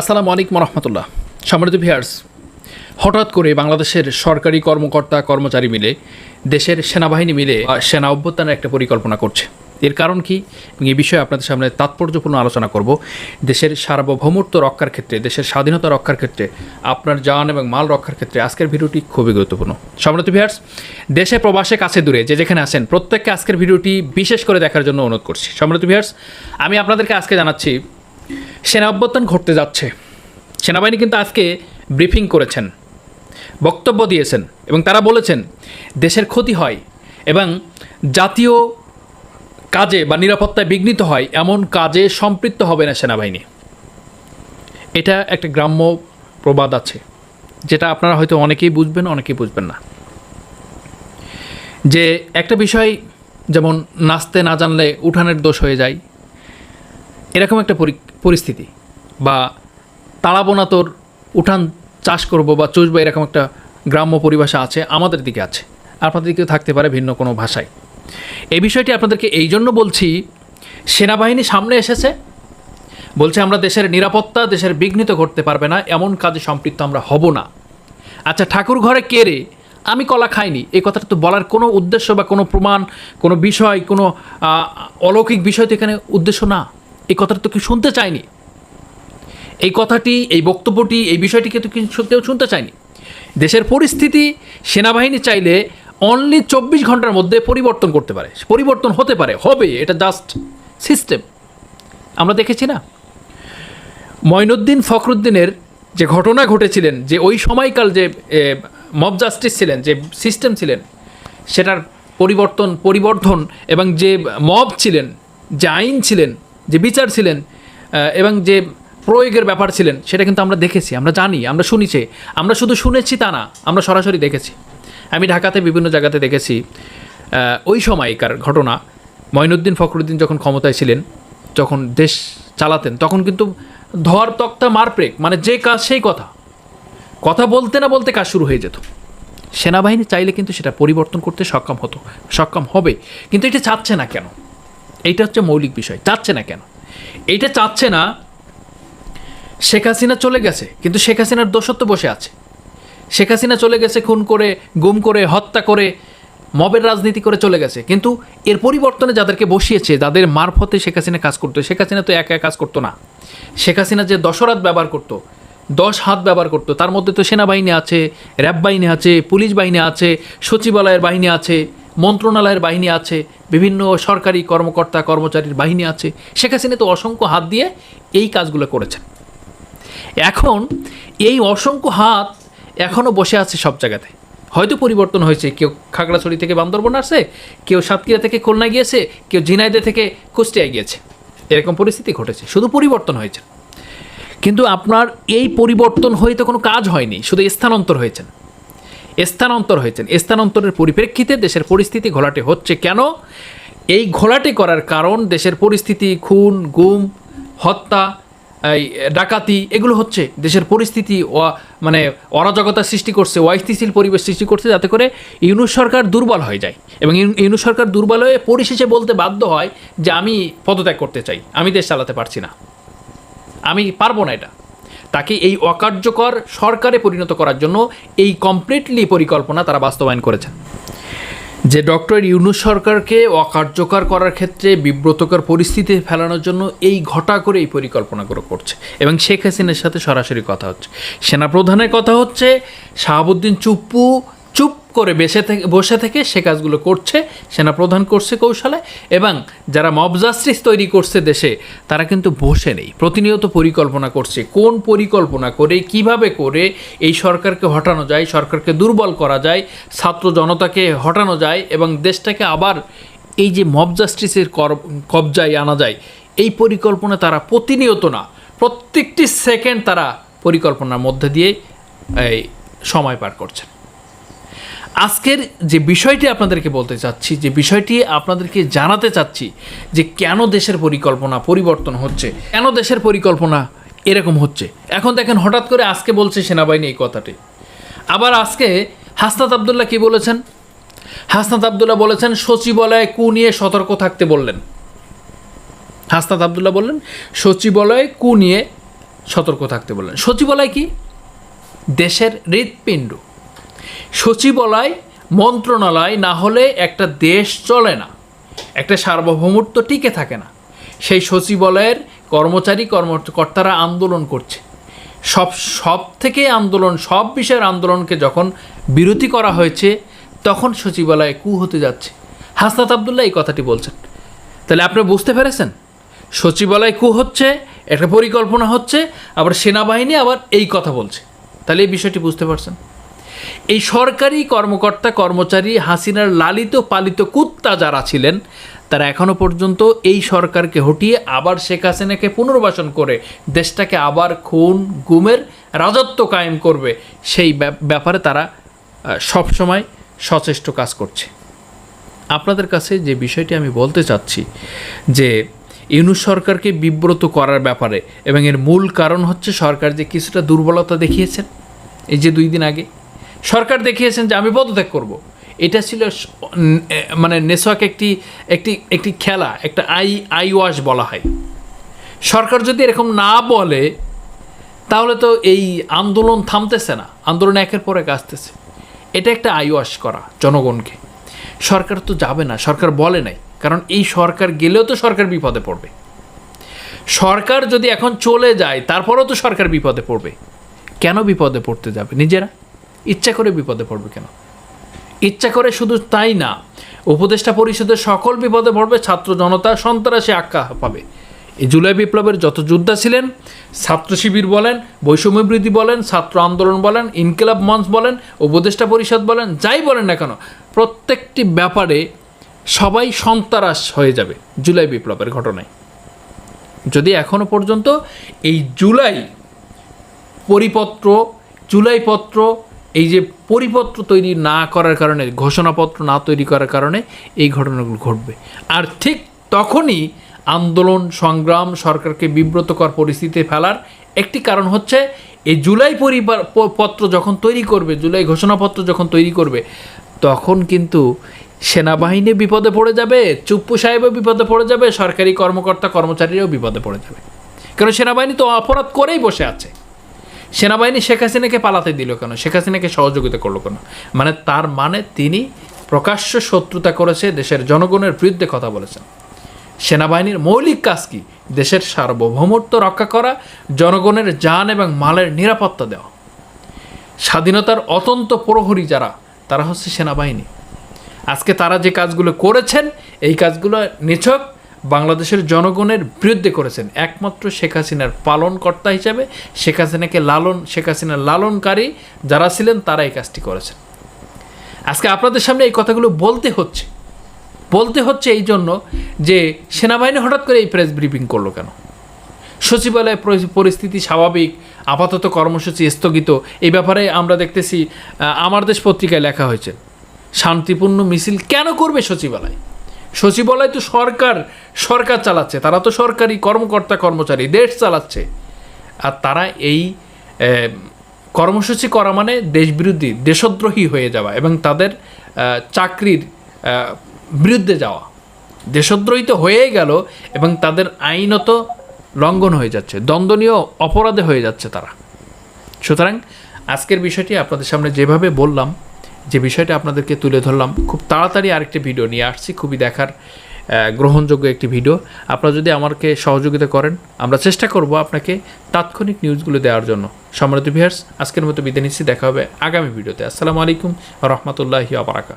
আসসালামু আলাইকুম রহমতুল্লাহ। সম্মানিত ভিয়ার্স হঠাৎ করে বাংলাদেশের সরকারি কর্মকর্তা কর্মচারী মিলে, দেশের সেনাবাহিনী মিলে সেনা অভ্যুত্থানের একটা পরিকল্পনা করছে। এর কারণ কি? এবং এই বিষয়ে আপনাদের সামনে তাৎপর্যপূর্ণ আলোচনা করব। দেশের সার্বভৌমত্ব রক্ষার ক্ষেত্রে, দেশের স্বাধীনতা রক্ষার ক্ষেত্রে, আপনার জান এবং মাল রক্ষার ক্ষেত্রে আজকের ভিডিওটি খুবই গুরুত্বপূর্ণ। সম্মানিত ভিয়ার্স দেশে প্রবাসে কাছে দূরে, যে যেখানে আছেন, প্রত্যেককে আজকের ভিডিওটি বিশেষ করে দেখার জন্য অনুরোধ করছি। সম্মানিত ভিয়ার্স আমি আপনাদেরকে আজকে জানাচ্ছি সেনা অভ্যুত্থান ঘটতে যাচ্ছে। সেনাবাহিনী কিন্তু আজকে ব্রিফিং করেছেন, বক্তব্য দিয়েছেন এবং তারা বলেছেন, দেশের ক্ষতি হয় এবং জাতীয় কাজে বা নিরাপত্তায় বিঘ্নিত হয় এমন কাজে সম্পৃক্ত হবে না সেনাবাহিনী। এটা একটা গ্রাম্য প্রবাদ আছে, যেটা আপনারা হয়তো অনেকেই বুঝবেন অনেকেই বুঝবেন না। যে একটা বিষয় যেমন নাচতে না জানলে উঠানের দোষ হয়ে যায় এরকম একটা পরি- পরিস্থিতি বা তাড়াবো না তোর উঠান চাষ করব বা চুষবো এরকম একটা গ্রাম্য পরিভাষা আছে, আমাদের দিকে আছে। আপনাদের দিকেও থাকতে পারে ভিন্ন কোনো ভাষায়। এই বিষয়টি আপনাদেরকে এই জন্য বলছি, সেনাবাহিনী সামনে এসেছে, বলছে আমরা দেশের নিরাপত্তা, দেশের বিঘ্নিত করতে পারবে না, এমন কাজে সম্পৃক্ত আমরা হব না। আচ্ছা ঠাকুর ঘরে কে রে? আমি কলা খাইনি। এই কথাটা তো বলার কোনো উদ্দেশ্য বা কোনো প্রমাণ, কোনো বিষয়, কোনো অলৌকিক বিষয় তো এখানে উদ্দেশ্য না। এই কথাটা তো কেউ শুনতে চায়নি। এই কথাটি, এই বক্তব্যটি, এই বিষয়টিকে তো কেউ শুনতে চায়নি। দেশের পরিস্থিতি, সেনাবাহিনী চাইলে অনলি চব্বিশ ঘণ্টার মধ্যে পরিবর্তন করতে পারে। পরিবর্তন হতে পারে, হবে, এটা জাস্ট সিস্টেম আমরা দেখেছি না? ময়নুদ্দিন ফখরুদ্দিনের যে ঘটনা ঘটেছিলেন, যে ওই সময়কাল যে মব জাস্টিস ছিলেন, যে সিস্টেম ছিলেন, সেটার পরিবর্তন, পরিবর্ধন এবং যে মব ছিলেন, যে আইন ছিলেন যে বিচার ছিলেন এবং যে প্রয়োগের ব্যাপার ছিলেন, সেটা কিন্তু আমরা দেখেছি, আমরা জানি, আমরা শুনেছি। আমরা শুধু শুনেছি তা না, আমরা সরাসরি দেখেছি। আমি ঢাকাতে বিভিন্ন জায়গাতে দেখেছি ওই সময়কার ঘটনা, মঈনুদ্দিন ফখরুদ্দিন যখন ক্ষমতায় ছিলেন, যখন দেশ চালাতেন, তখন কিন্তু ধর তক্তা মারপ্রেক মানে যে কাজ সেই কথা। কথা বলতে না বলতে কাজ শুরু হয়ে যেত। সেনাবাহিনী চাইলে কিন্তু সেটা পরিবর্তন করতে সক্ষম হতো, সক্ষম হবে কিন্তু এটা চাচ্ছে না কেন? এইটা হচ্ছে মৌলিক বিষয়। চাচ্ছে না কেন? এইটা চাচ্ছে না শেখ হাসিনা চলে গেছে, কিন্তু শেখ হাসিনার দোষত্ব বসে আছে। শেখ হাসিনা চলে গেছে, খুন করে, গুম করে, হত্যা করে, মবের রাজনীতি করে চলে গেছে। কিন্তু এর পরিবর্তনে যাদেরকে বসিয়েছে, যাদের মারফতে শেখ হাসিনা কাজ করতো, শেখ হাসিনা তো একা একা কাজ করতো না। শেখ হাসিনা যে দশরাত ব্যবহার করতো, দশ হাত ব্যবহার করতো, তার মধ্যে তো সেনাবাহিনী আছে, র্যাব বাহিনী আছে, পুলিশ বাহিনী আছে, সচিবালয়ের বাহিনী আছে মন্ত্রণালয়ের বাহিনী আছে, বিভিন্ন সরকারি কর্মকর্তা, কর্মচারীর বাহিনী আছে। শেখ হাসিনা তো অসংখ্য হাত দিয়ে এই কাজগুলো করেছেন। এখন এই অসংখ্য হাত এখনও বসে আছে সব জায়গাতে। হয়তো পরিবর্তন হয়েছে, কেউ খাগড়াছড়ি থেকে বান্দরবন আসছে, কেউ সাতক্ষীরা থেকে খুলনা গিয়েছে, কেউ ঝিনাইদে থেকে কুষ্টিয়ায় গিয়েছে। এরকম পরিস্থিতি ঘটেছে, শুধু পরিবর্তন হয়েছে। কিন্তু আপনার এই পরিবর্তন হয়ে তো কোনো কাজ হয়নি, শুধু স্থানান্তর হয়েছেন। স্থানান্তর হয়েছেন। স্থানান্তরের পরিপ্রেক্ষিতে দেশের পরিস্থিতি ঘোলাটে হচ্ছে কেন? এই ঘোলাটে করার কারণ দেশের পরিস্থিতি, খুন, গুম, হত্যা, এই ডাকাতি, এগুলো হচ্ছে দেশের পরিস্থিতি মানে অরাজকতা সৃষ্টি করছে, অস্থিতিশীল পরিবেশ সৃষ্টি করছে যাতে করে ইউনুস সরকার দুর্বল হয়ে যায় এবং ইউ- ইউনুস সরকার দুর্বল হয়ে পরিশেষে বলতে বাধ্য হয় যে আমি পদত্যাগ করতে চাই, আমি দেশ চালাতে পারছি না। আমি পারব না এটা। তাকে এই অকার্যকর সরকারে পরিণত করার জন্য এই কমপ্লিটলি পরিকল্পনা তারা বাস্তবায়ন করেছেন। যে ডক্টর ইউনুস সরকারকে অকার্যকর করার ক্ষেত্রে বিব্রতকর পরিস্থিতি ফেলানোর জন্য এই ঘটা করে এই পরিকল্পনাগুলো করছে এবং শেখ হাসিনার সাথে সরাসরি কথা হচ্ছে। সেনাপ্রধানের কথা হচ্ছে, শাহাবুদ্দিন চুপ্পু চুপ করে বেসে থেকে, বসে থেকে সে কাজগুলো করছে, সেনাপ্রধান করছে কৌশলে, এবং যারা মব জাস্টিস তৈরি করছে দেশে, তারা কিন্তু বসে নেই। প্রতিনিয়ত পরিকল্পনা করছে। কোন পরিকল্পনা করে, কীভাবে করে, এই সরকারকে হটানো যায়, সরকারকে দুর্বল করা যায়, ছাত্র জনতাকে হটানো যায়, এবং দেশটাকে আবার এই যে মব জাস্টিসের কবজায় আনা যায়, এই পরিকল্পনা তারা প্রতিনিয়ত না, প্রত্যেকটি সেকেন্ড তারা পরিকল্পনার মধ্যে দিয়ে সময় পার করছেন। আজকের যে বিষয়টি আপনাদেরকে বলতে চাচ্ছি, যে বিষয়টি আপনাদেরকে জানাতে চাচ্ছি, যে কেন দেশের পরিকল্পনা পরিবর্তন হচ্ছে? কেন দেশের পরিকল্পনা এরকম হচ্ছে? এখন দেখেন, হঠাৎ করে আজকে বলছে সেনাবাহিনী এই কথাটি। আবার আজকে হাসনাত আবদুল্লাহ কি বলেছেন? হাসনাত আবদুল্লাহ বলেছেন, সচিবালয়ে কু নিয়ে সতর্ক থাকতে বললেন। হাসনাত আবদুল্লাহ বললেন, সচিবালয়ে কু নিয়ে সতর্ক থাকতে বললেন। সচিবালয় কি? দেশের হৃৎপিণ্ড। সচিবালয়, মন্ত্রণালয় না হলে একটা দেশ চলে না, একটা সার্বভৌমত্ব টিকে থাকে না। সেই সচিবালয়ের কর্মচারী, কর্মকর্তারা আন্দোলন করছে। সব সব থেকে আন্দোলন, সব বিষয়ের আন্দোলনকে যখন বিরতি করা হয়েছে, তখন সচিবালয়ে কু হতে যাচ্ছে। হাসনাত আবদুল্লাহ এই কথাটি বলছেন। তাহলে আপনি বুঝতে পেরেছেন? সচিবালয় কু হচ্ছে, একটা পরিকল্পনা হচ্ছে, আবার সেনাবাহিনী আবার এই কথা বলছে। তাহলে এই বিষয়টি বুঝতে পারছেন? এই সরকারি কর্মকর্তা কর্মচারী হাসিনার লালিত পালিত কুত্তা যারা ছিলেন, তারা এখনও পর্যন্ত এই সরকারকে হটিয়ে আবার শেখ হাসিনাকে পুনর্বাসন করে দেশটাকে আবার খুন, গুমের রাজত্ব কায়েম করবে, সেই ব্যাপ- ব্যাপারে তারা সবসময় সচেষ্ট কাজ করছে। আপনাদের কাছে যে বিষয়টি আমি বলতে চাচ্ছি, যে ইউনুস সরকারকে বিব্রত করার ব্যাপারে এবং এর মূল কারণ হচ্ছে সরকার যে কিছুটা দুর্বলতা দেখিয়েছেন, এই যে দুই দিন আগে সরকার দেখিয়েছেন যে আমি পদত্যাগ করব। এটা ছিল মানে নেশোয়াক একটি একটি একটি খেলা, একটা আই আই ওয়াশ বলা হয়। সরকার যদি এরকম না বলে, তাহলে তো এই আন্দোলন থামতেছে না। আন্দোলন একের পর এক আসতেছে। এটা একটা আইওয়াশ করা জনগণকে। সরকার তো যাবে না, সরকার বলে নাই। কারণ এই সরকার গেলেও তো সরকার বিপদে পড়বে। সরকার যদি এখন চলে যায়, তারপরেও তো সরকার বিপদে পড়বে। কেন বিপদে পড়তে যাবে নিজেরা? ইচ্ছা করে বিপদে পড়বে কেন? ইচ্ছা করে শুধু তাই না, উপদেষ্টা পরিষদের সকল বিপদে পড়বে, ছাত্র জনতা, সন্ত্রাসী আখ্যা পাবে। এই জুলাই বিপ্লবের যত যোদ্ধা ছিলেন, ছাত্র শিবির বলেন, বৈষম্য বৃদ্ধি বলেন, ছাত্র আন্দোলন বলেন, ইনকিলাব মঞ্চ বলেন, উপদেষ্টা পরিষদ বলেন, যাই বলেন না কেন, প্রত্যেকটি ব্যাপারে সবাই সন্ত্রাস হয়ে যাবে জুলাই বিপ্লবের ঘটনায়। যদি এখনও পর্যন্ত এই জুলাই পরিপত্র জুলাইপত্র এই যে পরিপত্র তৈরি না করার কারণে, ঘোষণাপত্র না তৈরি করার কারণে এই ঘটনাগুলো ঘটবে। আর ঠিক তখনই আন্দোলন, সংগ্রাম, সরকারকে বিব্রতকর পরিস্থিতিতে ফেলার একটি কারণ হচ্ছে, এই জুলাই পরিবার পত্র যখন তৈরি করবে, জুলাই ঘোষণাপত্র যখন তৈরি করবে, তখন কিন্তু সেনাবাহিনী বিপদে পড়ে যাবে, চুপ্পু সাহেবও বিপদে পড়ে যাবে, সরকারি কর্মকর্তা কর্মচারীরাও বিপদে পড়ে যাবে। কারণ সেনাবাহিনী তো অপরাধ করেই বসে আছে। সেনাবাহিনী শেখ হাসিনাকে পালাতে দিল কেন? শেখ হাসিনাকে সহযোগিতা করল কেন? মানে তার মানে তিনি প্রকাশ্য শত্রুতা করেছে দেশের জনগণের বিরুদ্ধে কথা বলেছেন। সেনাবাহিনীর মৌলিক কাজ কি? দেশের সার্বভৌমত্ব রক্ষা করা, জনগণের যান এবং মালের নিরাপত্তা দেওয়া। স্বাধীনতার অতন্ত প্রহরী যারা, তারা হচ্ছে সেনাবাহিনী। আজকে তারা যে কাজগুলো করেছেন, এই কাজগুলো নিছক বাংলাদেশের জনগণের বিরুদ্ধে করেছেন। একমাত্র শেখ হাসিনার পালনকর্তা হিসাবে শেখ হাসিনাকে লালন, শেখ হাসিনার লালনকারী যারা ছিলেন, তারা এই কাজটি করেছেন। আজকে আপনাদের সামনে এই কথাগুলো বলতে হচ্ছে। বলতে হচ্ছে এই জন্য যে সেনাবাহিনী হঠাৎ করে এই প্রেস ব্রিফিং করল কেন? সচিবালয়ে পরিস্থিতি স্বাভাবিক, আপাতত কর্মসূচি স্থগিত। এই ব্যাপারে আমরা দেখতেছি আমার দেশ পত্রিকায় লেখা হয়েছে, শান্তিপূর্ণ মিছিল কেন করবে সচিবালয়? সচিবালয় তো সরকার সরকার চালাচ্ছে, তারা তো সরকারি কর্মকর্তা, কর্মচারী, দেশ চালাচ্ছে। আর তারা এই কর্মসূচি করা মানে দেশবিরোধী, দেশদ্রোহী হয়ে যাওয়া এবং তাদের চাকরির বিরুদ্ধে যাওয়া। দেশদ্রোহী তো হয়েই গেল এবং তাদের আইনত লঙ্ঘন হয়ে যাচ্ছে দ্বন্দ্বনীয় অপরাধে হয়ে যাচ্ছে তারা। সুতরাং আজকের বিষয়টি আপনাদের সামনে যেভাবে বললাম যে বিষয়টা আপনাদেরকে তুলে ধরলাম, খুব তাড়াতাড়ি আরেকটি ভিডিও নিয়ে আসছি, খুবই দেখার গ্রহণযোগ্য একটি ভিডিও। আপনারা যদি আমাকে সহযোগিতা করেন, আমরা চেষ্টা করব আপনাকে তাৎক্ষণিক নিউজগুলো দেওয়ার জন্য। সম্মানিত ভিহার্স আজকের মতো বিদায় নিচ্ছি, দেখা হবে আগামী ভিডিওতে। আসসালামু আলাইকুম রহমতুল্লাহি আবরাকা